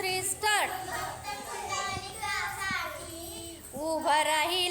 Three start उभा राहील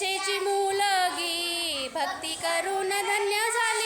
देशाची मुलगी. भक्ती करून धन्य झाली.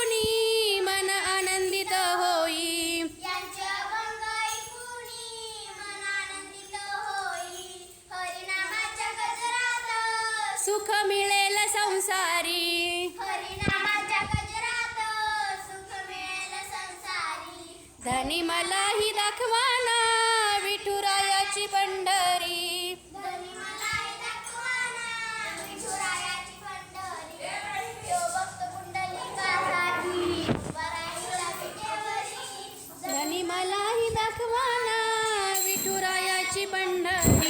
सुख मिळेल संसारी. धनी मलाही दाखवाना विठुरायाची पंढरी. धनी मलाही दाखवाना विठुरायाची धनी मलाही दाखवाना विठुरायाची पंढरी.